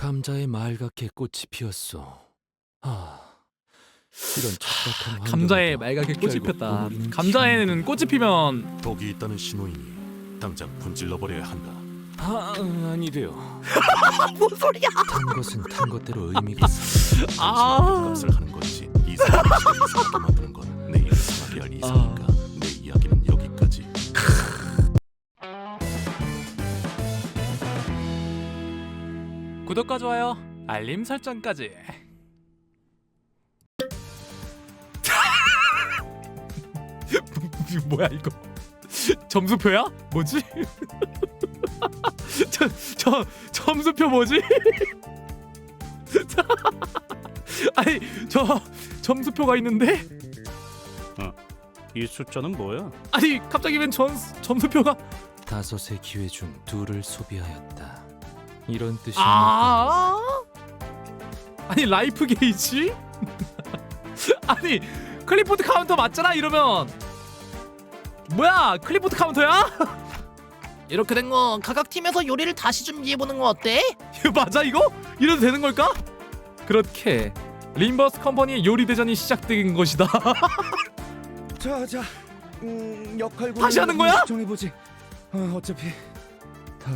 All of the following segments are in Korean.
감자에 말갛게 꽃이 피었어. 아, 이런 척박한 감자에 환경에도 말갛게 꽃이 결국 폈다. 우리는 감자에는 꽃이 피면 독이 있다는 신호이니 당장 분질러 버려야 한다. 아, 아니 돼요. 뭔 소리야? 탄 것은 탄 것대로 의미가 있어. 아. 값을 하는 시를 이상하게 만드는 건 내 일을 상하게 할 이상인가. 구독과 좋아요, 알림 설정까지. 뭐야 이거? 점수표야? 뭐지? 저, 저 점수표 뭐지? 아니 저 점수표가 있는데 이 숫자는 뭐야? 아니 갑자기 웬 점, 점수표가 다섯의 기회 중 둘을 소비하였다. 이런 뜻이 아 아니 라이프 게이지? 아니 클리포트 카운터 맞잖아 이러면 뭐야 클리포트 카운터야? 이렇게 된거 각각 팀에서 요리를 다시 준비해 보는 건 어때? 이거 맞아 이거? 이래도 되는 걸까? 그렇게 림버스 컴퍼니의 요리 대전이 시작된 것이다 자, 자, 음, 역할 다시 하는 거야? 정해보지. 어, 어차피 다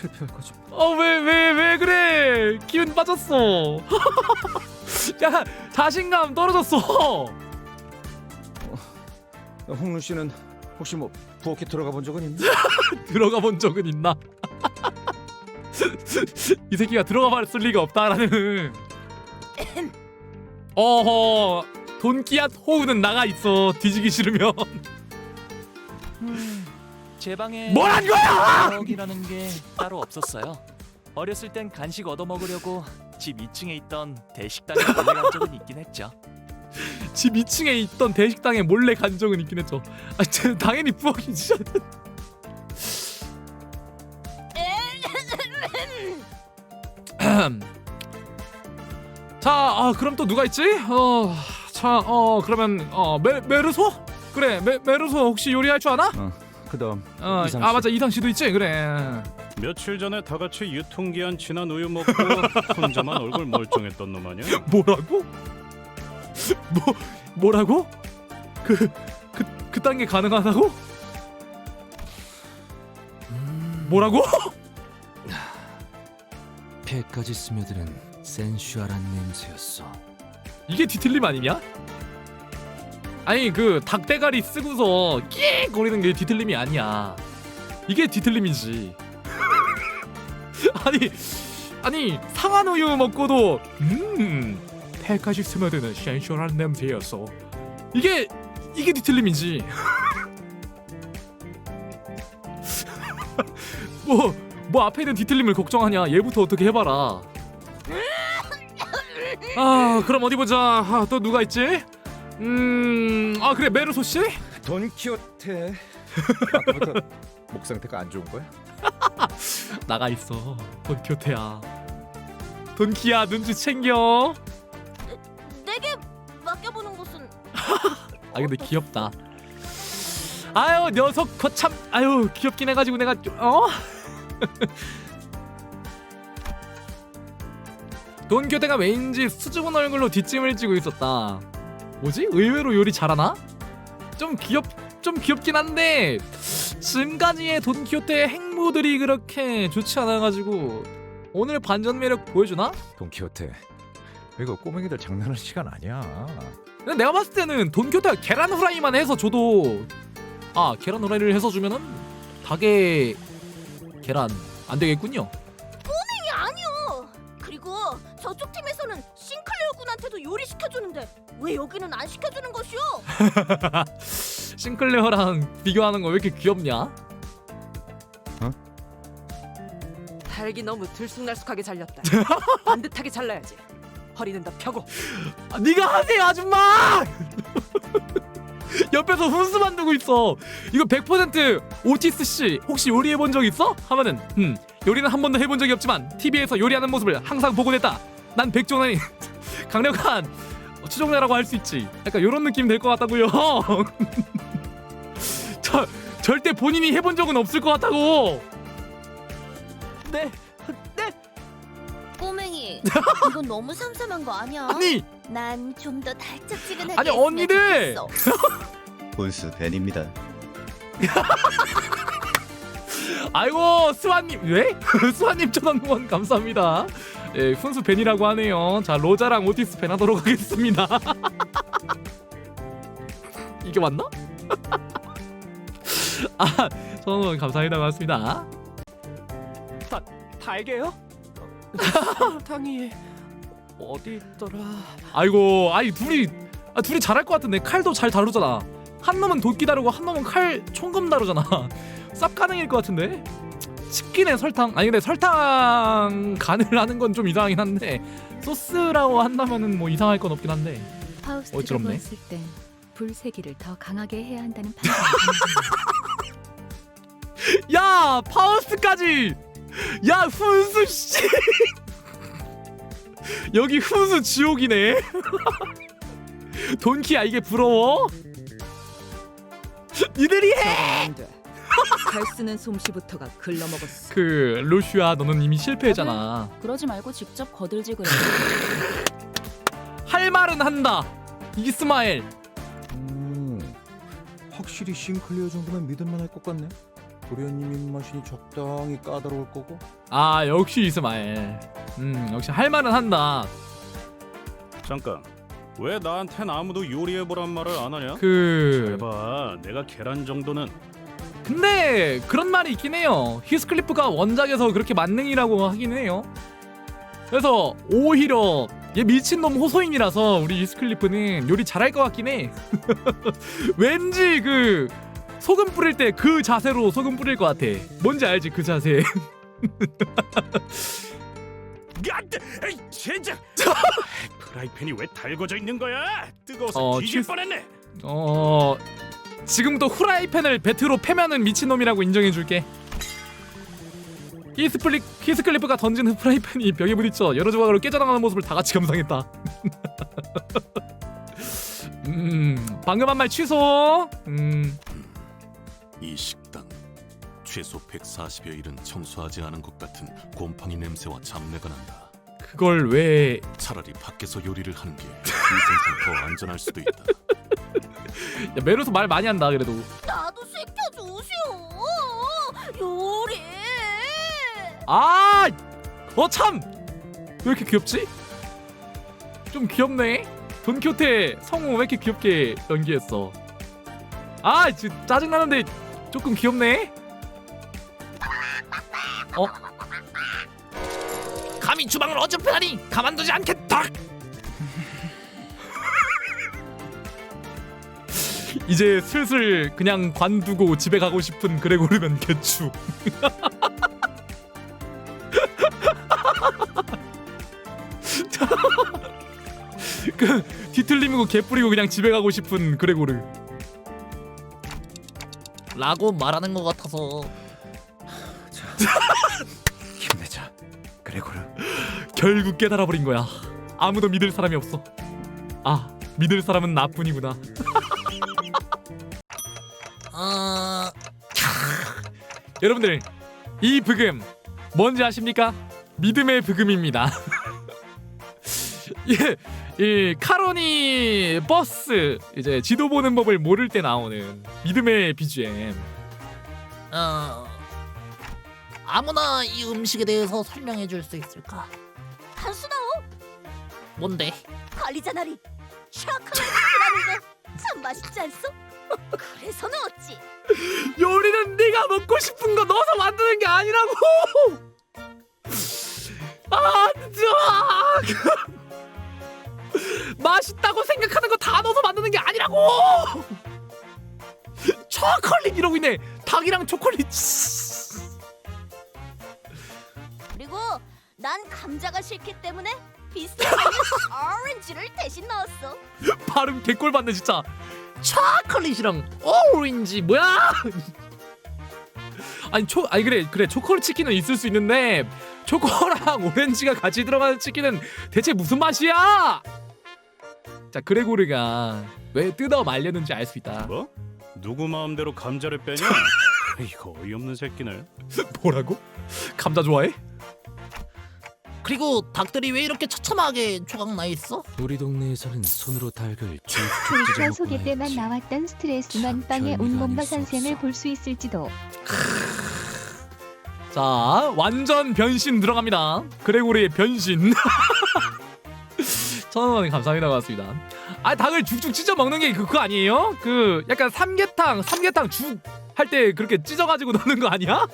실패할 거지. 어왜 왜 왜 그래 기운 빠졌어 야 자신감 떨어졌어 홍윤 씨는 혹시 뭐 부엌에 들어가 본 적은 있나? 들어가 본 적은 있나? 이 새끼가 들어가 봤을 리가 없다라는. 어허 돈키앗 호우는 나가 있어 뒤지기 싫으면 제 방에 뭐란 거야? 부엌이라는 게 따로 없었어요. 어렸을 땐 간식 얻어 먹으려고 집 2층에 있던 대식당에 몰래 간 적은 있긴 했죠. 집 2층에 있던 대식당에 몰래 간 적은 있긴 했죠. 아, 쟤 당연히 부엌이지. 자, 아, 그럼 또 누가 있지? 어, 자, 어, 그러면 어, 메 메르소? 그래, 메 메르소 혹시 요리할 줄 아나? 그다음 어, 이상 아 씨. 맞아 이상 씨도 있지, 그래. 며칠 전에 다 같이 유통기한 지난 우유 먹고 혼자만 얼굴 멀쩡했던 놈 아니야? 뭐라고? 뭐 뭐라고? 그 그 그딴 게 가능하다고? 음, 뭐라고? 폐까지 스며드는 센슈얼한 냄새였어. 이게 뒤틀림 아니냐? 아니 그 닭대가리 쓰고서 끼익 거리는 게 뒤틀림이 아니야. 이게 뒤틀림이지. 아니 아니 상한 우유 먹고도 음 폐까지 스며드는 센슈얼한 냄새였어. 이게 이게 뒤틀림이지. 뭐 뭐 앞에 있는 뒤틀림을 걱정하냐? 얘부터 어떻게 해봐라. 아 그럼 어디 보자. 아, 또 누가 있지? 음, 아 그래 메르소 씨? 돈키호테. 아까부터 목 상태가 안 좋은 거야? 나가 있어. 돈키호테야. 돈키야 눈치 챙겨. 내게 맡겨보는 것은 아 근데 귀엽다. 아유 녀석 거참 아유 귀엽긴 해가지고 내가 좀- 어? 돈키호테가 왠지 수줍은 얼굴로 뒷짐을 지고 있었다. 뭐지? 의외로 요리 잘하나? 좀 귀엽 좀 귀엽긴 한데 지금까지의 돈키호테의 행보들이 그렇게 좋지 않아가지고 오늘 반전 매력 보여주나? 돈키호테. 이거 꼬맹이들 장난할 시간 아니야. 근데 내가 봤을 때는 돈키호테가 계란 후라이만 해서 줘도 아 계란 후라이를 해서 주면은 닭에 계란 안 되겠군요. 시켜주는데 왜 여기는 안 시켜주는 것이오? 싱클레어랑 비교하는 거 왜 이렇게 귀엽냐? 닭이 너무 들쑥날쑥하게 잘렸다. 반듯하게 잘라야지. 허리는 더 펴고. 아, 네가 하세요 아줌마! 옆에서 훈수만 두고 있어. 이거 100% 오티스 씨 혹시 요리해 본 적 있어? 하면은 음 요리는 한 번도 해본 적이 없지만 TV에서 요리하는 모습을 항상 보곤 했다. 난 백종원이 강력한 추종자라고 할 수 있지. 약간 요런 느낌 될 것 같다고요. 저 절대 본인이 해본 적은 없을 것 같다고. 네, 네. 꿈 꼬맹이 이건 너무 삼삼한 거 아니야? 아니 난 좀 더 달짝지근하게 아니, 했으면 언니들! 좋겠어. 혼수 벤입니다. 아이고 스완님 왜? 스완님 천원 후원 감사합니다. 예 훈수 벤이라고 하네요. 자 로자랑 오티스 벤 하도록 하겠습니다. 이게 맞나? 아 후원 감사합니다 고맙습니다. 달게요? 당이 어디 있더라? 아이고 아이 둘이 아, 둘이 잘할 것 같은데 칼도 잘 다루잖아. 한 놈은 도끼 다루고 한 놈은 칼 총검 다루잖아. 쌉 가능일 것 같은데. 치킨에 설탕 아니 근데 설탕 간을 하는 건 좀 이상하긴 한데 소스라고 한다면은 뭐 이상할 건 없긴 한데. 파우스트가 어지럽네. 보았을 땐 불세기를 더 강하게 해야 한다는 판단을 야 파우스트까지! 야 훈수 씨! 여기 훈수 지옥이네. 돈키야 이게 부러워? 니들이 해! 안 돼. 잘 쓰는 솜씨부터가 글러먹었어. 그 로슈아 너는 이미 실패했잖아 그러지 말고 직접 거들지 그래. 할 말은 한다 이스마엘 음, 확실히 싱클리어 정도면 믿을만 할 것 같네. 도련님 입맛이 적당히 까다로울 거고. 아 역시 이스마엘 음 역시 할 말은 한다 잠깐. 왜 나한텐 아무도 요리해보란 말을 안 하냐? 그 해봐. 내가 계란 정도는 근데 그런 말이 있긴 해요. 히스클리프가 원작에서 그렇게 만능이라고 하긴 해요. 그래서 오히려 얘 미친놈 호소인이라서 우리 히스클리프는 요리 잘할 것 같긴 해. 왠지 그 소금 뿌릴 때 그 자세로 소금 뿌릴 것 같아. 뭔지 알지 그 자세. 안돼! 젠장! 프라이팬이 왜 달궈져 있는 거야? 뜨거워서 어, 뒤질 취- 뻔했네. 어 지금부터 후라이팬을 배트로 패면은 미친놈이라고 인정해줄게. 히스플리 히스클리프가 던진 후라이팬이 벽에 부딪혀 여러 조각으로 깨져나가는 모습을 다 같이 감상했다. 음 방금 한 말 취소. 음 이 식당 최소 140여 일은 청소하지 않은 것 같은 곰팡이 냄새와 잡내가 난다. 그걸 왜 차라리 밖에서 요리를 하는 게 위생상 더 안전할 수도 있다. 야, 메루스 말 많이 한다 그래도. 나도 시켜주시오. 요리. 아, 어 참. 왜 이렇게 귀엽지? 좀 귀엽네. 돈키호테 성우 왜 이렇게 귀엽게 연기했어? 아, 진짜 짜증 나는데 조금 귀엽네. 어? 감히 주방을 어접하니 가만두지 않겠다. 이제 슬슬 그냥 관두고 집에 가고 싶은 그레고르면 개추. 그 뒤틀림이고 개 뿌리고 그냥 집에 가고 싶은 그레고르. 라고 말하는 것 같아서 힘내자. 그레고르. 결국 깨달아 버린 거야. 아무도 믿을 사람이 없어. 아, 믿을 사람은 나뿐이구나. 어... 여러분들, 이 브금 뭔지 아십니까? 믿음의 브금입니다. 예, 이 카로니 버스 이제 지도 보는 법을 모를 때 나오는 믿음의 BGM. 어... 아무나 이 음식에 대해서 설명해 줄 수 있을까? 단순하오. 뭔데? 관리자 나리. 샤크라이트라는 거 참 맛있지 않소? 그래서 넣었지. 요리는 네가 먹고 싶은 거 넣어서 만드는 게 아니라고. 아, 진짜. 맛있다고 생각하는 거 다 넣어서 만드는 게 아니라고. 초콜릿 이러고 있네. 닭이랑 초콜릿. 그리고 난 감자가 싫기 때문에 비슷한 오렌지를 대신 넣었어. 발음 개꼴 받네 진짜. 초콜릿이랑 오렌지 뭐야? 아니 초 아니 그래 그래 초콜릿 치킨은 있을 수 있는데 초코랑 오렌지가 같이 들어가는 치킨은 대체 무슨 맛이야? 자 그레고르가 왜 뜯어 말렸는지 알 수 있다. 뭐? 누구 마음대로 감자를 빼냐? 이거 어이없는 새끼네. 뭐라고? 감자 좋아해? 그리고 닭들이 왜 이렇게 처참하게 조각 나 있어? 우리 동네에서는 손으로 닭을 찢어 소개 먹곤 때만. 나왔던 스트레스만 별미가 온몸과 없어. 볼수 있을지도. 자 완전 변신 들어갑니다 그레고리의 변신 천원 감사합니다 고맙습니다 아 닭을 죽죽 찢어 먹는 게 그거 아니에요? 그 약간 삼계탕 삼계탕 죽 할 때 그렇게 찢어가지고 넣는 거 아니야?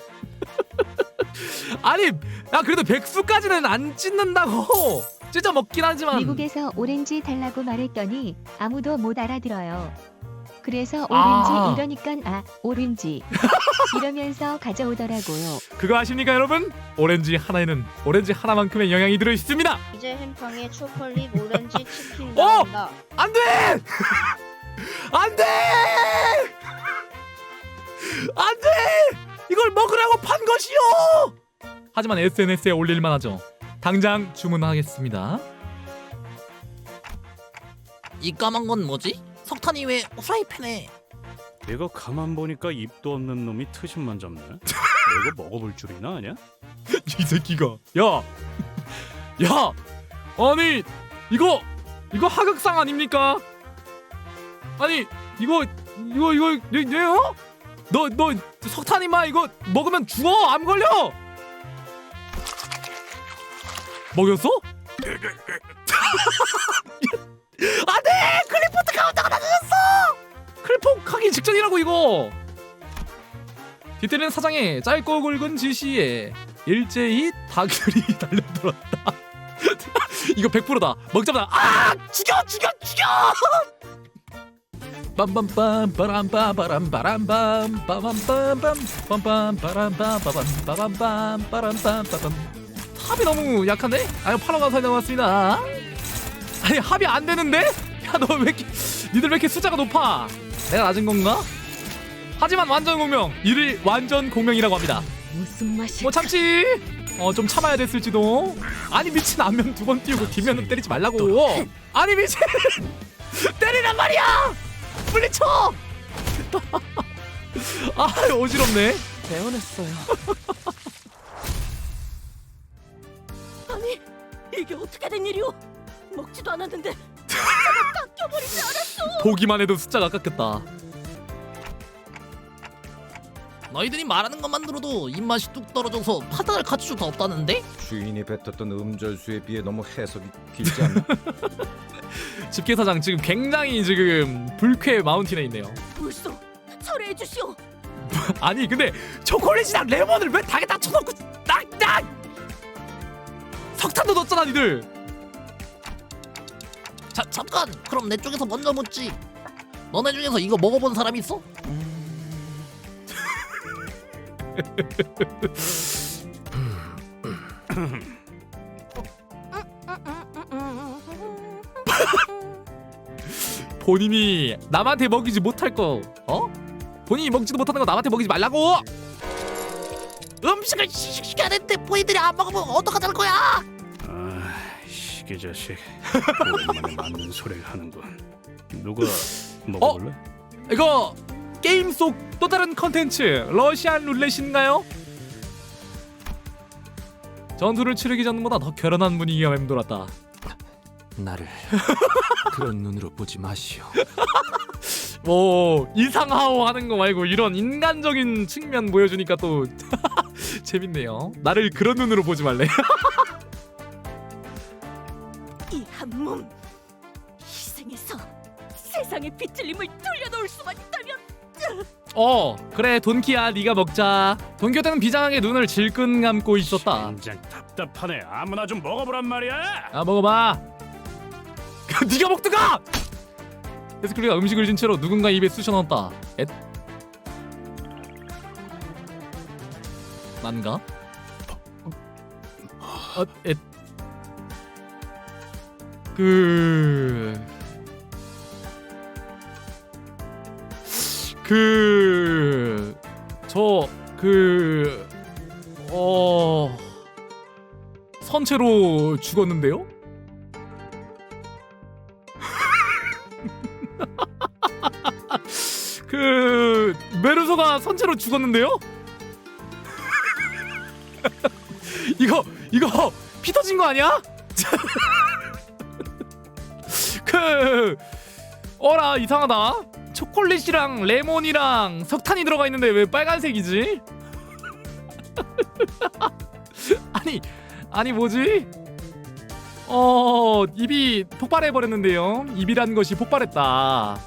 아니 야 그래도 백수까지는 안 찢는다고 찢어 먹긴 하지만 미국에서 오렌지 달라고 말했더니 아무도 못 알아들어요. 그래서 오렌지 아. 이러니까 아 오렌지 이러면서 가져오더라고요. 그거 아십니까 여러분? 오렌지 하나에는 오렌지 하나만큼의 영양이 들어 있습니다 이제 햄빵에 초콜릿 오렌지 치킨 어! 나온다. 안돼! 안돼! 안돼! 이걸 먹으라고 판 것이요! 하지만 SNS에 올릴만 하죠. 당장 주문하겠습니다. 이 까만 건 뭐지? 석탄이 왜 후라이팬에 이거 가만 보니까 입도 없는 놈이 트심만 잡네. 내가 먹어볼 줄이나 아냐? 이 새끼가 야! 야! 아니 이거 이거 하극상 아닙니까? 아니 이거 이거 이거 얘요? 너너 석탄이마 이거 먹으면 죽어 암 걸려 먹였어? 안돼 클리포트 카운터가 낮아졌어! 클리포 하기 직전이라고 이거! 뒤태는 사장의 짧고 굵은 지시에 일제히 닭들이 달려들었다. 이거 100%다. 먹자마자 아! 죽여! 죽여! 죽여! 빰빰빰 빠람빰 빠람빠람빰 빠밤빰빰 빰빰 빠람빰 빠밤 빠밤빰 빠람빰 합이 너무 약한데? 아유 팔로가 서 나왔습니다 아니 합이 안 되는데? 야 너 왜 이렇게 니들 왜 이렇게 숫자가 높아 내가 낮은 건가? 하지만 완전 공명 이를 완전 공명이라고 합니다 무슨 맛이? 뭐 참지 어 좀 참아야 됐을지도 아니 미친 앞면 두 번 띄우고 뒷면은 때리지 말라고 아니 미친 때리란 말이야 빨리 쳐! 아 어지럽네 배운했어요. 아니 이게 어떻게 된 일이오? 먹지도 않았는데 보기만 해도 숫자가 깎였다 너희들이 말하는 것만 들어도 입맛이 뚝 떨어져서 판단할 가치도 없다는데? 주인이 뱉었던 음절수에 비해 너무 해석이 길지 않나? 집게사장 지금 굉장히 지금 불쾌 마운틴에 있네요 불소 철회해 주시오. 아니 근데 초콜릿이랑 레몬을 왜 닭에다 쳐놓고 딱딱 석탄도 넣었잖아 니들 자 잠깐 그럼 내 쪽에서 먼저 묻지 너네 중에서 이거 먹어본 사람 있어? 본인이 남한테 먹이지 못할 거 어? 본인이 먹지도 못하는 거 남한테 먹이지 말라고 음식을 시식시켜야 되는데 보이들이 안 먹으면 어떡하자는 거야? 아, 시기 자식. 오랜만에 맞는 소리를 하는군. 누가 먹어볼래? 이거 게임 속 또 다른 컨텐츠 러시안 룰렛인가요? 전투를 치르기 전보다 더 결연한 분위기가 맴돌았다 나를 그런 눈으로 보지 마시오. 뭐 이상하오 하는 거 말고 이런 인간적인 측면 보여주니까 또 재밌네요 나를 그런 눈으로 보지 말래 빗질림을 돌려놓을 수만 있다면 어 그래 돈키야 네가 먹자 돈키한테는 비장하게 눈을 질끈 감고 있었다 진짜 답답하네. 아무나 좀 먹어보란 말이야. 아 먹어봐 네가 먹든가 에스클리가 음식을 진 채로 누군가 입에 쑤셔 넣었다 엣 난가? 어, 엣. 그... 그... 저... 그... 어... 선체로 죽었는데요? 그 메르소가 선체로 죽었는데요? 이거 이거 피 터진 거 아니야? 그 어라 이상하다. 초콜릿이랑 레몬이랑 석탄이 들어가 있는데 왜 빨간색이지? 아니 아니 뭐지? 어 입이 폭발해 버렸는데요. 입이란 것이 폭발했다.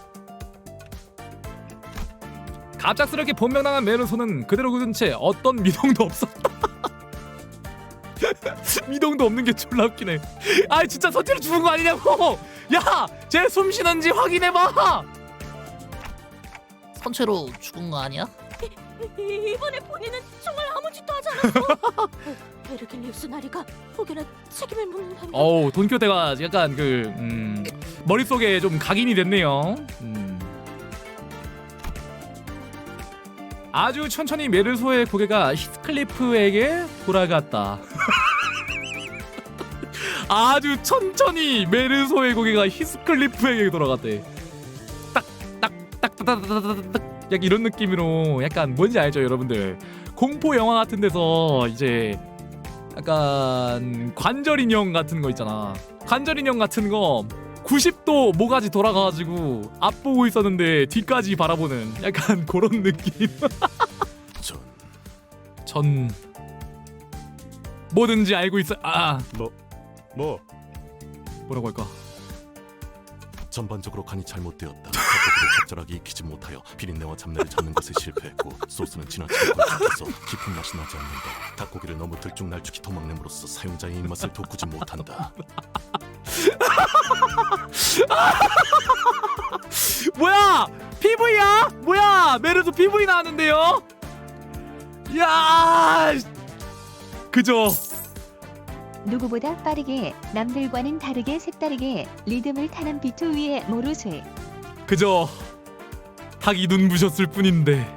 갑작스럽게 본명당한 메르소는 그대로 굳은 채 어떤 미동도 없었다. 미동도 없는 게 졸라 웃기네. 아 진짜 서태로 죽은 거 아니냐고. 야, 쟤 숨 쉬는지 확인해 봐. 선체로 죽은 거 아니야? 이- 이번에 본인은 정말 아무 짓도 하지 않았어. 베르길리우스 나리가 혹여나 책임을 묻는다면 어우 돈키호테가 약간 그 음, 머릿속에 좀 각인이 됐네요. 음. 아주 천천히 메르소의 고개가 히스클리프에게 돌아갔다. 아주 천천히 메르소의 고개가 히스클리프에게 돌아갔대. 딱딱딱딱딱딱딱 약간 이런 느낌으로 약간 뭔지 알죠, 여러분들? 공포 영화 같은 데서 이제 약간 관절 인형 같은 거 있잖아. 관절 인형 같은 거 90도 모가지 돌아가가지고 앞 보고 있었는데 뒤까지 바라보는 약간 그런 느낌. 전전 뭐든지 알고 있어. 아 뭐 뭐? 뭐라고 할까? 전반적으로 간이 잘못되었다. 닭고기를 적절하게 익히지 못하여 비린내와 잡내를 잡는 것에 실패했고 소스는 지나치게 걸쭉해서 깊은 맛이 나지 않는다. 닭고기를 너무 들쭉날쭉히 도막냄으로써 사용자의 입맛을 돋구지 못한다. 뭐야? PV야? 뭐야? 메르소 PV 나왔는데요? 야, 그죠? 누구보다 빠르게 남들과는 다르게 색다르게 리듬을 타는 비트 위의 모르쇠. 그저 닭이 눈 부셨을 뿐인데.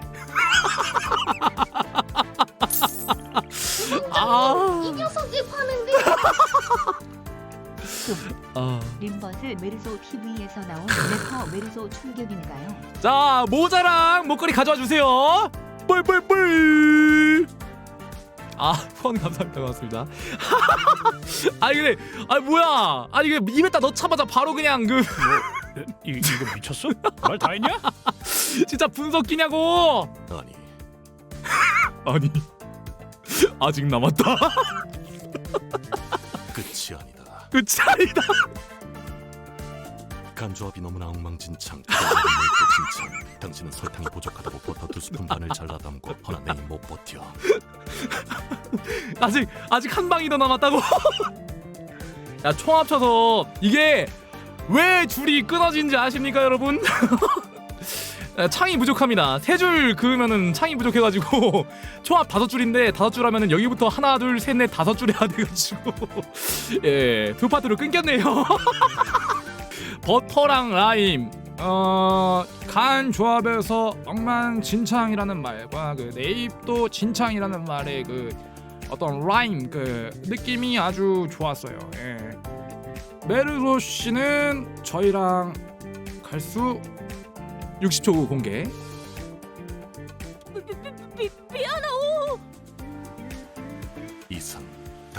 아, 이 녀석이 파는데 아. 림버스 메르소 TV에서 나온 래퍼 메르소 충격인가요? 자 모자랑 목걸이 가져와 주세요. 뿔뿔뿔. 아 후원 감사합니다 고맙습니다. 아니 근데 아 뭐야? 아니 이게 입에다 넣자마자 바로 그냥 그이 이거 미쳤어? 말 다 했냐? 진짜 분석기냐고? 아니 아니 아직 남았다. 끝이 아니다. 그 차이다. 간조합이 너무나 엉망진창. 진창. 당신은 설탕이 부족하다고 버터 두 스푼 반을 잘라 담고 허나 내일 못 버텨. 아직 아직 한 방이 더 남았다고. 야 총 합쳐서 이게 왜 줄이 끊어진지 아십니까 여러분? 야, 창이 부족합니다. 세 줄 그으면은 창이 부족해가지고 총합 다섯 줄인데 다섯 줄 하면은 여기부터 하나 둘 셋 넷 다섯 줄 해야 돼가지고 예 두 파트로 끊겼네요. 버터랑 라임 어 간 조합에서 엉망진창이라는 말과 그 네잎도 진창이라는 말의 그 어떤 라임 그 느낌이 아주 좋았어요. 예. 메르소 씨는 저희랑 갈수 60초 후 공개.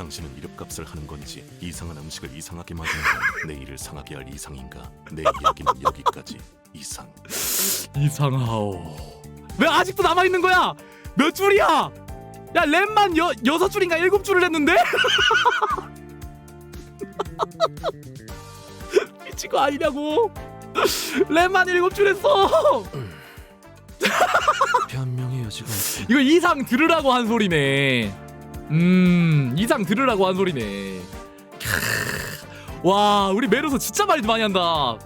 당신은 이름값을 하는 건지 이상한 음식을 이상하게 만드는 건 내 일을 상하게 할 이상인가? 내 이야기는 여기까지. 이상. 이상하오. 왜 아직도 남아 있는 거야? 몇 줄이야? 야 랩만 여 여섯 줄인가 일곱 줄을 했는데? 미친 거 아니냐고? 랩만 일곱 줄 했어. 변명의 여지가 없다. 이거 이상 들으라고 한 소리네. 음, 이상 들으라고 한 소리네. 캬. 와, 우리 메르소 진짜 말 많이 한다.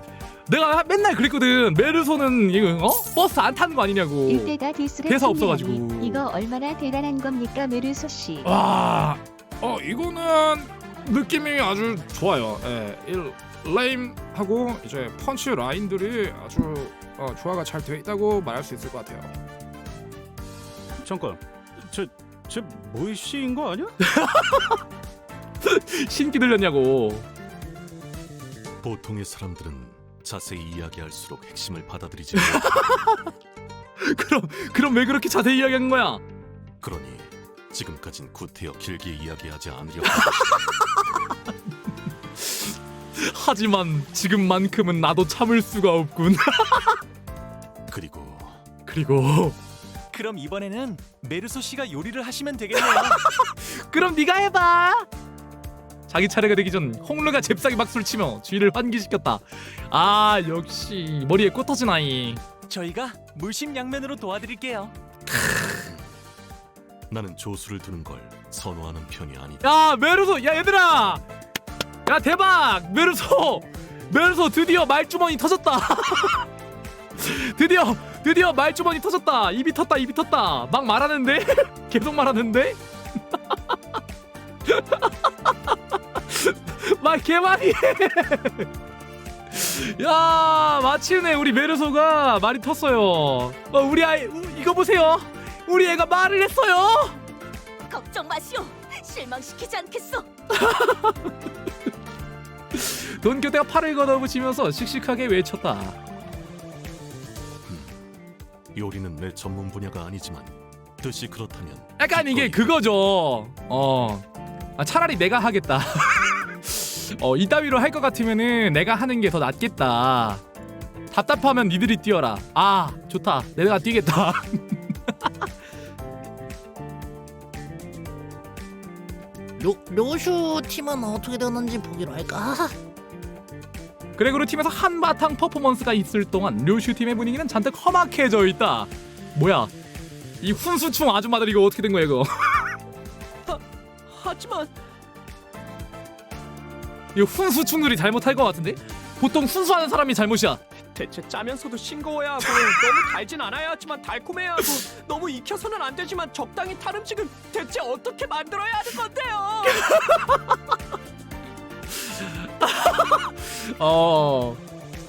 내가 맨날 그랬거든. 메르소는 이거 어? 버스 안 타는 거 아니냐고. 이때가 디스를 대사. 없어가지고. 이거 얼마나 대단한 겁니까 메르소 씨? 와, 어 이거는 느낌이 아주 좋아요. 예, 이 레임하고 이제 펀치 라인들이 아주 어, 조화가 잘 되어 있다고 말할 수 있을 것 같아요. 잠깐. 저 저 모이씨인 거 아니야? 신기 들렸냐고. 보통의 사람들은 자세히 이야기할수록 핵심을 받아들이지 못한다. 그럼 그럼 왜 그렇게 자세히 이야기한 거야? 그러니 지금까진 구태여 길게 이야기하지 않으려 하지만 지금만큼은 나도 참을 수가 없군. 그리고 그리고 그럼 이번에는 메르소 씨가 요리를 하시면 되겠네요. 그럼 네가 해봐. 자기 차례가 되기 전 홍루가 잽싸게 박수를 치며 주위를 환기시켰다. 아 역시 머리에 꽃 터진 아이. 저희가 물심양면으로 도와드릴게요. 나는 조수를 두는 걸 선호하는 편이 아니다. 야 메르소 야 얘들아 야 대박 메르소 메르소 드디어 말주머니 터졌다 드디어 드디어 말주머니 터졌다. 입이 텄다 입이 텄다. 막 말하는데? 계속 말하는데? 말 개많이 야 마침내 우리 메르소가 말이 텄어요. 어, 우리 아이 우, 이거 보세요. 우리 애가 말을 했어요. 걱정 마시오. 실망시키지 않겠어. 돈교대가 팔을 걷어붙이면서 씩씩하게 외쳤다. 요리는 내 전문 분야가 아니지만 뜻이 그렇다면 약간 이게 그거죠. 어, 아, 차라리 내가 하겠다. 어, 이따위로 할 것 같으면은 내가 하는 게 더 낫겠다. 답답하면 니들이 뛰어라. 아, 좋다. 내가 뛰겠다. 료, 료슈 팀은 어떻게 되는지 보기로 할까? 그레고르 팀에서 한바탕 퍼포먼스가 있을 동안 류슈 팀의 분위기는 잔뜩 험악해져 있다. 뭐야? 이 훈수충 아줌마들 이거 어떻게 된 거야 이거? 하지만 이 훈수충들이 잘못할 것 같은데? 보통 훈수하는 사람이 잘못이야. 대체 짜면서도 싱거워야 하고 너무 달진 않아야 하지만 달콤해야 하고 너무 익혀서는 안 되지만 적당히 탄 음식은 대체 어떻게 만들어야 하는 건데요? 어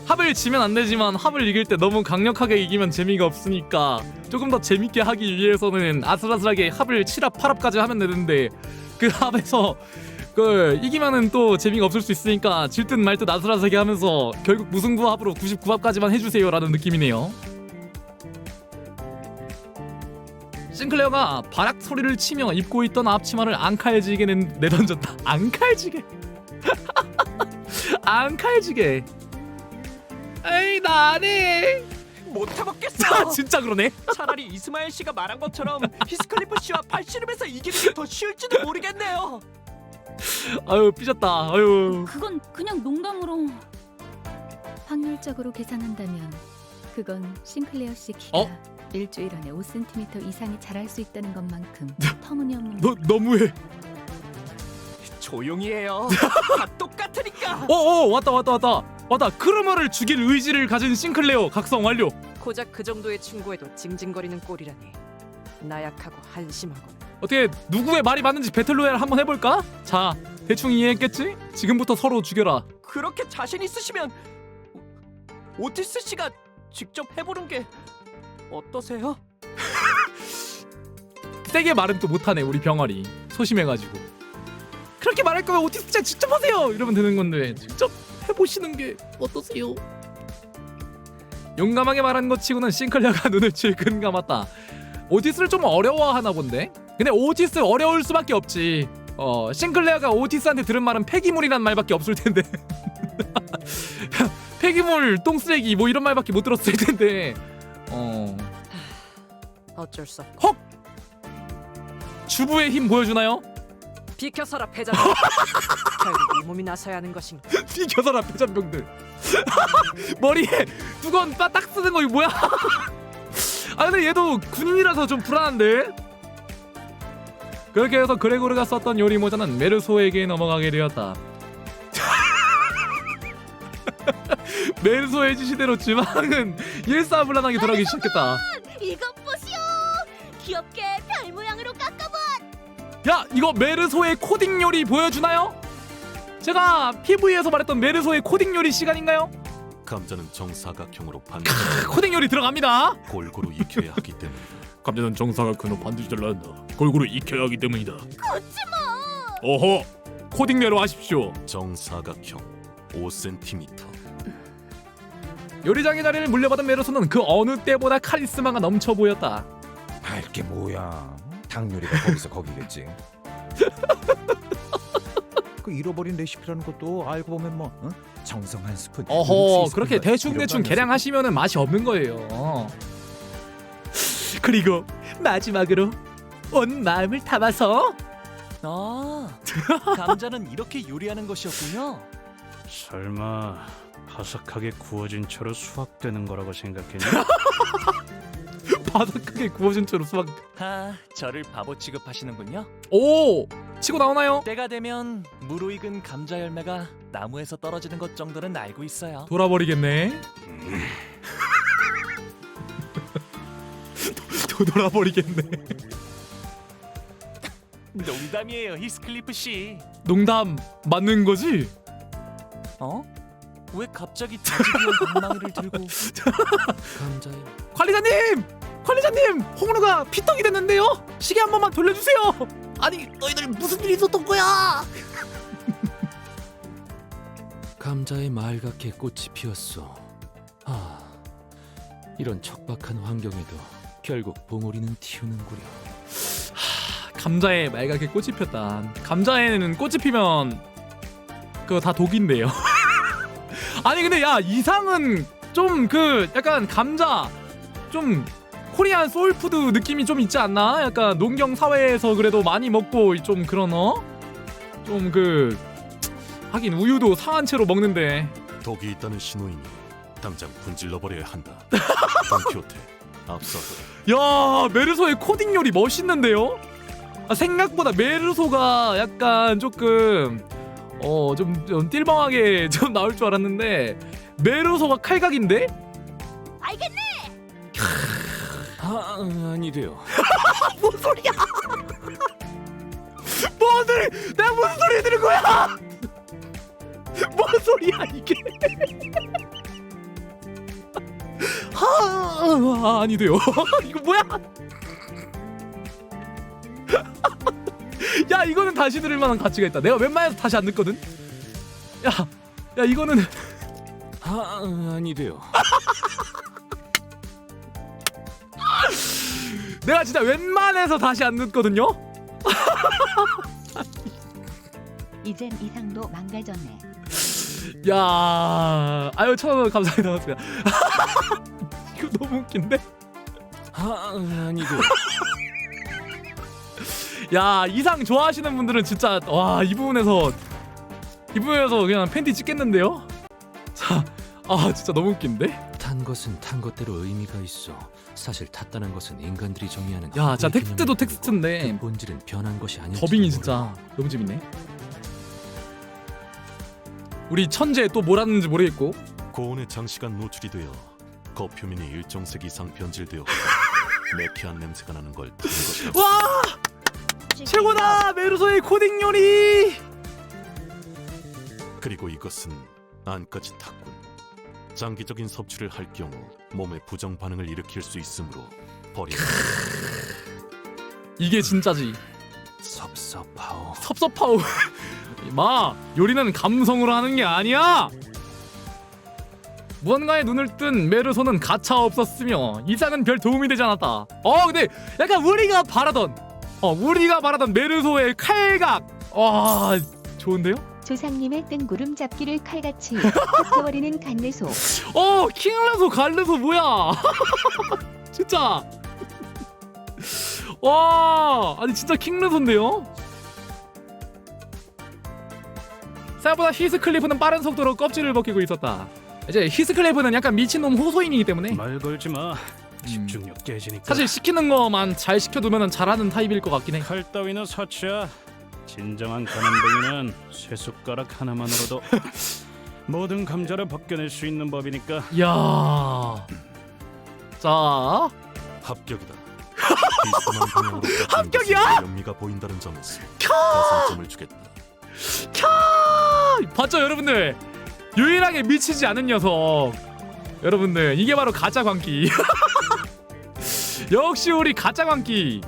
합을 지면 안 되지만 합을 이길 때 너무 강력하게 이기면 재미가 없으니까 조금 더 재밌게 하기 위해서는 아슬아슬하게 합을 7합 8합까지 하면 되는데 그 합에서 그 이기면은 또 재미가 없을 수 있으니까 질 듯 말 듯 아슬아슬하게 하면서 결국 무승부 합으로 99합까지만 해주세요라는 느낌이네요. 싱클레어가 바락 소리를 치며 입고 있던 앞치마를 앙칼지게 는 내던졌다. 앙칼지게. 앙칼지게. 에이 나네. 못 아, 해먹겠어. 진짜 그러네. 차라리 이스마엘 씨가 말한 것처럼 히스클리프 씨와 팔씨름에서 이기는 게 더 쉬울지도 모르겠네요. 아유 삐졌다. 아유. 그건 그냥 농담으로 확률적으로 계산한다면 그건 싱클레어 씨 키가 어? 일주일 안에 5cm 이상이 자랄 수 있다는 것만큼 터무니없는 너 너무해. 조용히 해요. 다 똑같으니까. 어어 왔다 왔다 왔다 왔다. 크루머를 죽일 의지를 가진 싱클레어 각성 완료. 고작 그 정도의 충고에도 징징거리는 꼴이라니 나약하고 한심하고 어떻게 누구의 말이 맞는지 배틀로얄 한번 해볼까? 자 대충 이해했겠지? 지금부터 서로 죽여라. 그렇게 자신 있으시면 오티스 씨가 직접 해보는 게 어떠세요? 세게 말은 또 못하네 우리 병아리 소심해가지고 그렇게 말할 거면 오티스 씨 직접 하세요. 이러면 되는 건데 직접 해보시는 게 어떠세요? 용감하게 말한 것 치고는 싱클레어가 눈을 질끈 감았다. 오티스를 좀 어려워하나 본데? 근데 오티스 어려울 수밖에 없지. 어 싱클레어가 오티스한테 들은 말은 폐기물이란 말밖에 없을 텐데. 폐기물 똥쓰레기 뭐 이런 말밖에 못 들었을 텐데. 어. 어쩔 수 없고 주부의 힘 보여주나요? 비켜서라 패자들 결국 이 몸이 나서야 하는 것인가 비켜서라 패잔병들. 머리에 두건 딱 쓰는 거 이거 뭐야? 아 근데 얘도 군인이라서 좀 불안한데? 그렇게 해서 그레고르가 썼던 요리 모자는 메르소에게 넘어가게 되었다. 메르소의 지시대로 지방은 일사불란하게 돌아가기 시작했다. 이것 야 이거 메르소의 코딩 요리 보여주나요? 제가 PV에서 말했던 메르소의 코딩 요리 시간인가요? 감자는 정사각형으로 반드시 코딩 요리 들어갑니다 골고루 익혀야 하기 때문에 감자는 정사각형으로 반드시 잘라낸다. 골고루 익혀야 하기 때문이다. 거짓말. 어허, 코딩대로 하십시오. 정사각형 5cm 요리장의 자리를 물려받은 메르소는 그 어느 때보다 카리스마가 넘쳐 보였다. 할게 뭐야? 닭 요리가 거기서 거기겠지. 그 잃어버린 레시피라는 것도 알고 보면 뭐 응? 정성 한 스푼. 어허 그렇게 대충 대충? 계량하시면은 맛이 없는 거예요. 그리고 마지막으로 온 마음을 담아서 아, 감자는 이렇게 요리하는 것이었군요. 설마 바삭하게 구워진 채로 수확되는 거라고 생각했니? 바삭하게 구워진 채로 수박. 아, 저를 바보 취급하시는군요. 오 치고 나오나요? 때가 되면 무르익은 감자 열매가 나무에서 떨어지는 것 정도는 알고 있어요. 돌아버리겠네. 도, 돌아버리겠네. 농담이에요, 히스클리프 씨. 농담 맞는 거지? 어? 왜 갑자기 뒤집은 방망이를 들고 감자에 관리자님! 관리자님! 홍루가 피떡이 됐는데요? 시계 한 번만 돌려주세요! 아니 너희들 무슨 일이 있었던 거야? 감자에 말갛게 꽃이 피었어. 아, 이런 척박한 환경에도 결국 봉오리는 튀우는구려. 감자에 말갛게 꽃이 폈다. 감자에는 꽃이 피면 그거 다 독인데요. 아니 근데 야 이상은 좀 그 약간 감자 좀 코리안 소울푸드 느낌이 좀 있지 않나? 약간 농경 사회에서 그래도 많이 먹고 좀 그런 어? 좀 그 하긴 우유도 상한 채로 먹는데 독이 있다는 신호이니 당장 분질러 버려야 한다. 돈키호테 앞서서 야 메르소의 코딩 요리 멋있는데요? 아, 생각보다 메르소가 약간 조금 어좀 좀 띨벙하게 좀 나올 줄 알았는데 메르소가 칼각인데? 알겠네. 아, 아니래요. 뭔 소리야? 뭔 소리? 내가 무슨 소리 들은 거야? 뭔 소리야 이게? 아, 아니 돼요. 이거 뭐야? 야 이거는 다시 들을 만한 가치가 있다. 내가 웬만해서 다시 안 듣거든. 야, 야 이거는 아, 아니래요. 내가 진짜 웬만해서 다시 안 듣거든요. 이젠 이상도 망가졌네. 야, 아유 천원 감사합니다. 반갑습니다. 이거 너무 웃긴데? 아, 아니래요. 야 이상 좋아하시는 분들은 진짜 와 이 부분에서 이 부분에서 그냥 팬티 찍겠는데요? 자, 아 진짜 너무 웃긴데? 탄 것은 탄 것대로 의미가 있어. 사실 탔다는 것은 인간들이 정의하는 야, 하고의 텍스트도 텍스트인데. 그 본질은 변한 것이 아닐지 더빙이 진짜 너무 재밌네. 우리 천재 또뭘 하는지 모르겠고. 고온에 장시간 노출이 되어 겉표면이 일정색 이상 변질되어 매캐한 냄새가 나는 걸 타는 것이라고 와! 최고다! 메르소의 코딩 요리. 그리고 이것은 안까지 탔군 장기적인 섭취를 할 경우 몸에 부정 반응을 일으킬 수 있으므로 버려 이게 진짜지. 섭섭하오. 섭섭하오. 마 요리는 감성으로 하는 게 아니야. 무언가에 눈을 뜬 메르소는 가차 없었으며 이상은 별 도움이 되지 않았다. 어 근데 약간 우리가 바라던 어 우리가 바라던 메르소의 칼각. 와 좋은데요? 조상님의 뜬구름 잡기를 칼같이 흩어버리는 간내소. 어 킹레소 갈레소 뭐야? 진짜. 와 아니 진짜 킹레소인데요? 생각보다 히스클리프는 빠른 속도로 껍질을 벗기고 있었다. 이제 히스클리프는 약간 미친놈 호소인이기 때문에 말 걸지 마. 집중력 깨지니까. 사실 시키는 거만 잘 시켜두면 잘하는 타입일 것 같긴 해. 칼 따위는 사치야. 진정한 가난뱅이는 쇠 숟가락 하나만으로도 모든 감자를 벗겨낼 수 있는 법이니까. 이야. 자, 합격이다 방향으로 합격이야? 연미가 보인다는 점에서 다섯 점을 주겠다 캬! 봤죠 여러분들? 유일하게 미치지 않은 녀석. 여러분들 이게 바로 가짜 광기. 역시 우리 가짜 광기.